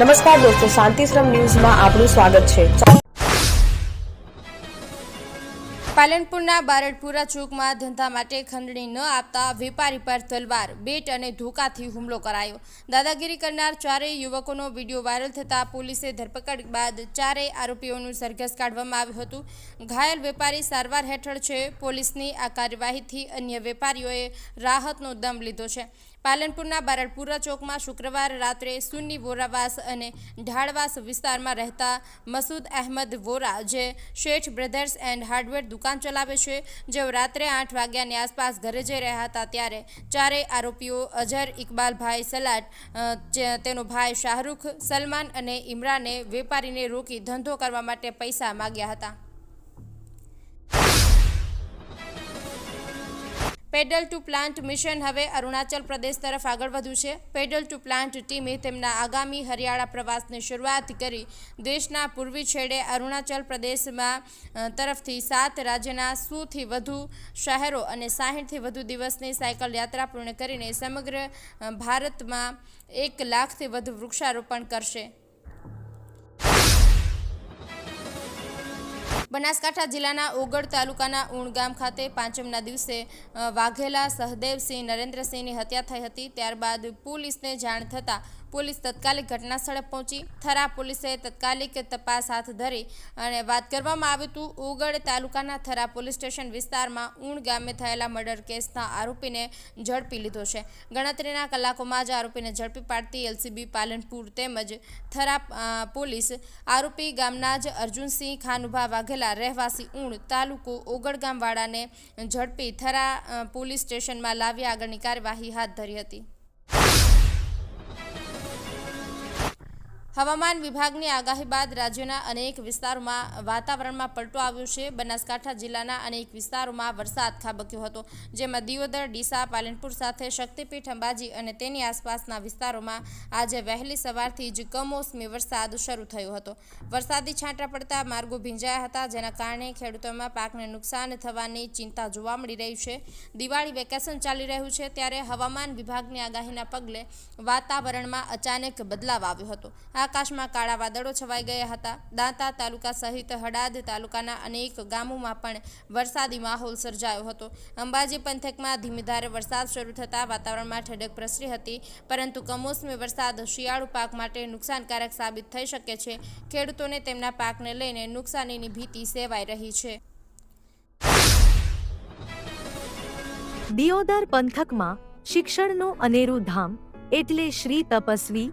નમસ્કાર દોસ્તો, શાંતિશ્રમ ન્યૂઝમાં આપનું સ્વાગત છે. પાલનપુરના બારડપુરા ચોકમાં ધંધા માટે ખંડણી ન આપતા વેપારી પર તલવાર, બેટ અને ધોકાથી હુમલો કરાયો. દાદાગીરી કરનાર ચારેય યુવકોનો વીડિયો વાયરલ થતાં પોલીસે ધરપકડ બાદ ચારેય આરોપીઓનું સરઘસ કાઢવામાં આવ્યું હતું. ઘાયલ વેપારી સારવાર હેઠળ છે. પોલીસની આ કાર્યવાહીથી અન્ય વેપારીઓએ રાહતનો દમ લીધો છે. પાલનપુરના બારડપુરા ચોકમાં શુક્રવાર રાત્રે સુન્ની વોરાવાસ અને ઢાળવાસ વિસ્તારમાં રહેતા મસૂદ અહેમદ વોરા જે શેઠ બ્રધર્સ એન્ડ હાર્ડવેર દુકાન ચલાવે છે, જેઓ રાત્રે આઠ વાગ્યાની આસપાસ ઘરે જઈ રહ્યા હતા ત્યારે ચારેય આરોપીઓ અઝર ઇકબાલભાઈ સલાટ તેનો ભાઈ શાહરૂખ સલમાન અને ઇમરાને વેપારીને રોકી ધંધો કરવા માટે પૈસા માગ્યા હતા. પેડલ ટુ પ્લાન્ટ મિશન હવે અરુણાચલ પ્રદેશ તરફ આગળ વધ્યું છે. પેડલ ટુ પ્લાન્ટ ટીમે તેમના આગામી હરિયાળા પ્રવાસની શરૂઆત કરી. દેશના પૂર્વી છેડે અરુણાચલ પ્રદેશમાં તરફથી સાત રાજ્યના સોથી વધુ શહેરો અને સાહીઠથી વધુ દિવસની સાયકલ યાત્રા પૂર્ણ કરીને સમગ્ર ભારતમાં એક લાખથી વધુ વૃક્ષારોપણ કરશે. બનાસકાંઠા જિલ્લાના ઓગળ તાલુકાના ઉણ ગામ ખાતે પાંચમના દિવસે વાઘેલા સહદેવસિંહ નરેન્દ્રસિંહની હત્યા થઈ હતી. ત્યારબાદ પોલીસને જાણ થતાં પોલીસ તાત્કાલિક ઘટના સ્થળે પહોંચી. થરા પોલીસે તાત્કાલિક તપાસ હાથ ધરી અને વાત કરવામાં આવ્યું હતું. ઉગડ તાલુકાના થરા પોલીસ સ્ટેશન વિસ્તારમાં ઊણ ગામે થયેલા મર્ડર કેસના આરોપીને ઝડપી લીધો છે. ગણતરીના કલાકોમાં જ આરોપીને ઝડપી પાડતી એલસીબી પાલનપુર તેમજ થરા પોલીસ આરોપી ગામના જ અર્જુનસિંહ ખાનુભા વાઘેલા રહેવાસી ઊણ તાલુકો ઓગળ ગામવાળાને ઝડપી થરા પોલીસ સ્ટેશનમાં લાવી આગળની કાર્યવાહી હાથ ધરી હતી. હવામાન વિભાગની આગાહી બાદ રાજ્યના અનેક વિસ્તારોમાં વાતાવરણમાં પલટો આવ્યો છે. બનાસકાંઠા જિલ્લાના અનેક વિસ્તારોમાં વરસાદ ખાબક્યો હતો, જેમાં દિયોદર, ડીસા, પાલનપુર સાથે શક્તિપીઠ, અંબાજી અને તેની આસપાસના વિસ્તારોમાં આજે વહેલી સવારથી જ કમોસમી વરસાદ શરૂ થયો હતો. વરસાદી છાંટા પડતા માર્ગો ભીંજાયા હતા, જેના કારણે ખેડૂતોમાં પાકને નુકસાન થવાની ચિંતા જોવા મળી રહી છે. દિવાળી વેકેશન ચાલી રહ્યું છે, ત્યારે હવામાન વિભાગની આગાહીના પગલે વાતાવરણમાં અચાનક બદલાવ આવ્યો હતો. આકાશમાં કાળા વાદળો છવાઈ ગયા હતા. દાંતા તાલુકા સહિત હડાદ તાલુકાના અનેક ગામોમાં પણ વરસાદી માહોલ સર્જાયો હતો. અંબાજી પંથકમાં ધીમીધારે વરસાદ શરૂ થતાં વાતાવરણમાં ઠંડક પ્રસરી હતી. પરંતુ કમોસમી વરસાદ શિયાળુ પાક માટે નુકસાનકારક સાબિત થઈ શકે છે. ખેડૂતોને તેમના પાકને લઈને નુકસાનીની ભીતિ સેવાઈ રહી છે. દિયોદર પંથકમાં શિક્ષણનું અનેરું ધામ એટલે Shri Tapasvi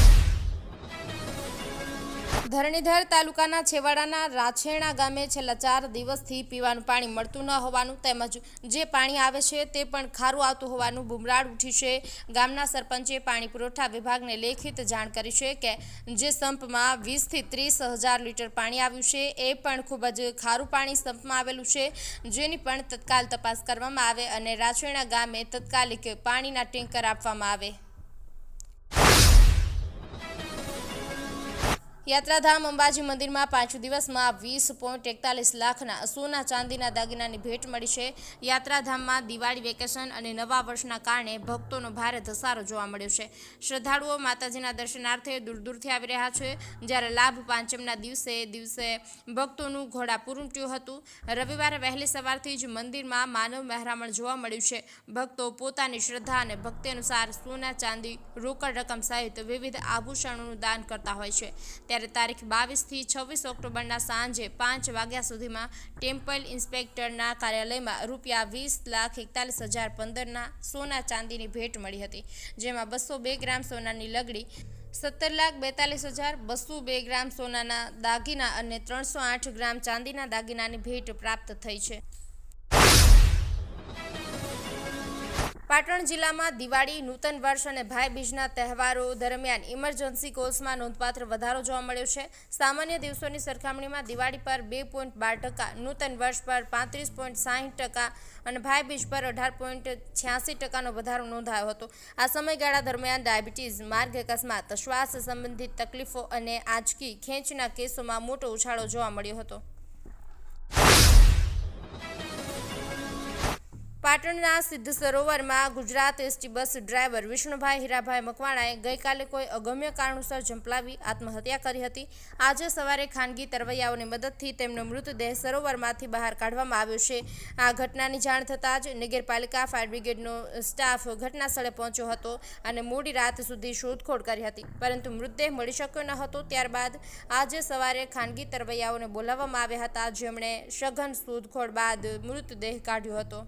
Dharnidhar તાલુકાના છેવાડાના રાછેણા ગામે છેલ્લા ચાર દિવસથી પીવાનું પાણી મળતું ન હોવાનું તેમજ જે પાણી આવે છે તે પણ ખારું આવતું હોવાનું બુમરાળ ઉઠી છે. ગામના સરપંચે પાણી પુરવઠા વિભાગને લેખિત જાણ કરી છે કે જે સંપમાં વીસથી ત્રીસ હજાર લીટર પાણી આવ્યું છે એ પણ ખૂબ જ ખારું પાણી સંપમાં આવેલું છે. જેની પણ તત્કાલ તપાસ કરવામાં આવે અને રાછેણા ગામે તત્કાલિક પાણીના ટેન્કર આપવામાં આવે. યાત્રાધામ અંબાજી મંદિરમાં પાંચ દિવસમાં વીસ પોઈન્ટ એકતાલીસ લાખના સોના ચાંદીના દાગીનાની ભેટ મળી છે. યાત્રાધામમાં દિવાળી વેકેશન અને નવા વર્ષના કારણે ભક્તોનો ભારે ધસારો જોવા મળ્યો છે. શ્રદ્ધાળુઓ માતાજીના દર્શનાર્થે દૂર દૂરથી આવી રહ્યા છે. જ્યારે લાભ પાંચમના દિવસે દિવસે ભક્તોનું ઘોડાપૂર ઉમટ્યું હતું. રવિવારે વહેલી સવારથી જ મંદિરમાં માનવ મહેરામણ જોવા મળ્યું છે. ભક્તો પોતાની શ્રદ્ધા અને ભક્તિ અનુસાર સોના ચાંદી રોકડ રકમ સહિત વિવિધ આભૂષણોનું દાન કરતા હોય છે. ત્યારે તારીખ બાવીસથી છવ્વીસ ઓક્ટોબરના સાંજે પાંચ વાગ્યા સુધીમાં ટેમ્પલ ઇન્સ્પેક્ટરના કાર્યાલયમાં રૂપિયા વીસ લાખ એકતાલીસ હજાર પંદરના સોના ચાંદીની ભેટ મળી હતી, જેમાં બસો બે ગ્રામ સોનાની લગડી, સત્તર લાખ બેતાલીસ હજાર બસો બે ગ્રામ સોનાના દાગીના અને ત્રણસો આઠ ગ્રામ ચાંદીના દાગીનાની ભેટ પ્રાપ્ત થઈ છે. પાટણ જિલ્લામાં દિવાળી, નૂતન વર્ષ અને ભાઈ બીજના તહેવારો દરમિયાન ઇમરજન્સી કોલ્સમાં નોંધપાત્ર વધારો જોવા મળ્યો છે. સામાન્ય દિવસોની સરખામણીમાં દિવાળી પર બે પોઈન્ટ બાર ટકા, નૂતન વર્ષ પર પાંત્રીસ પોઈન્ટ સાહીઠ ટકા અને ભાઈ બીજ પર અઢાર પોઈન્ટ છ્યાસી ટકાનો વધારો નોંધાયો હતો. આ સમયગાળા દરમિયાન ડાયાબિટીસ માર્ગ અકસ્માત, શ્વાસ સંબંધિત તકલીફો અને આંચકી ખેંચના કેસોમાં મોટો ઉછાળો જોવા મળ્યો હતો. પાટણના સિદ્ધ સરોવરમાં Gujarat ST bus driver Vishnubhai Hirabhai મકવાણાએ ગઈકાલે કોઈ અગમ્ય કારણોસર ઝંપલાવી આત્મહત્યા કરી હતી. આજે સવારે ખાનગી તરવૈયાઓની મદદથી તેમનો મૃતદેહ સરોવરમાંથી બહાર કાઢવામાં આવ્યો છે. આ ઘટનાની જાણ થતાં જ નગરપાલિકા ફાયર બ્રિગેડનો સ્ટાફ ઘટના સ્થળે પહોંચ્યો હતો અને મોડી રાત સુધી શોધખોળ કરી હતી. પરંતુ મૃતદેહ મળી શક્યો ન હતો. ત્યારબાદ આજે સવારે ખાનગી તરવૈયાઓને બોલાવવામાં આવ્યા હતા. જેમણે સઘન શોધખોળ બાદ મૃતદેહ કાઢ્યો હતો.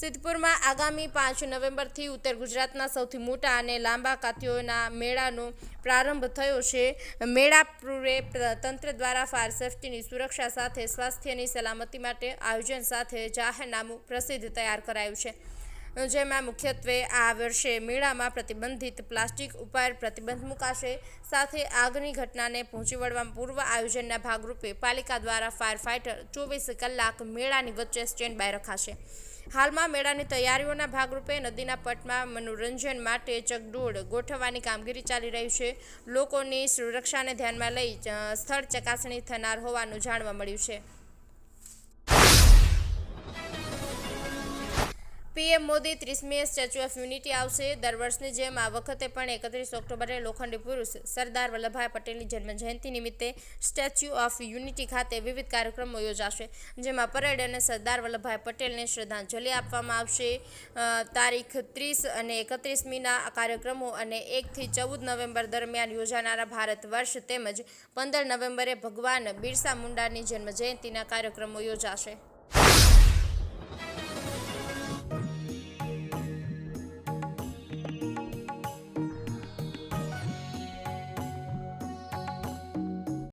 સિદ્ધપુરમાં આગામી પાંચ નવેમ્બરથી ઉત્તર ગુજરાતના સૌથી મોટા અને લાંબા કાતિઓના મેળાનો પ્રારંભ થયો છે. મેળા પૂર્વે તંત્ર દ્વારા ફાયર સેફટીની સુરક્ષા સાથે સ્વાસ્થ્યની સલામતી માટે આયોજન સાથે જાહેરનામું પ્રસિદ્ધ તૈયાર કરાયું છે. જેમાં મુખ્યત્વે આ વર્ષે મેળામાં પ્રતિબંધિત પ્લાસ્ટિક ઉપર પ્રતિબંધ મુકાશે, સાથે આગની ઘટનાને પહોંચી વળવા પૂર્વ આયોજનના ભાગરૂપે પાલિકા દ્વારા ફાયર ફાઇટર ચોવીસ કલાક મેળાની વચ્ચે સ્ટેન્ડ બાય રખાશે. હાલમાં મેળાની તૈયારીઓના ભાગરૂપે નદીના પટમાં મનોરંજન માટે ચકડોળ ગોઠવવાની કામગીરી ચાલી રહી છે. લોકોની સુરક્ષાને ધ્યાનમાં લઈ સ્થળ ચકાસણી થનાર હોવાનું જાણવા મળ્યું છે. પીએમ મોદી ત્રીસમીએ સ્ટેચ્યુ ઓફ યુનિટી આવશે. દર વર્ષની જેમ આ વખતે પણ એકત્રીસ ઓક્ટોબરે લોખંડી પુરુષ સરદાર વલ્લભભાઈ પટેલની જન્મજયંતિ નિમિત્તે સ્ટેચ્યુ ઓફ યુનિટી ખાતે વિવિધ કાર્યક્રમો યોજાશે, જેમાં પરેડ અને સરદાર વલ્લભભાઈ પટેલને શ્રદ્ધાંજલિ આપવામાં આવશે. તારીખ ત્રીસ અને એકત્રીસમીના કાર્યક્રમો અને એકથી ચૌદ નવેમ્બર દરમિયાન યોજાનારા ભારત વર્ષ તેમજ પંદર નવેમ્બરે ભગવાન બિરસા મુંડાની જન્મજયંતિના કાર્યક્રમો યોજાશે.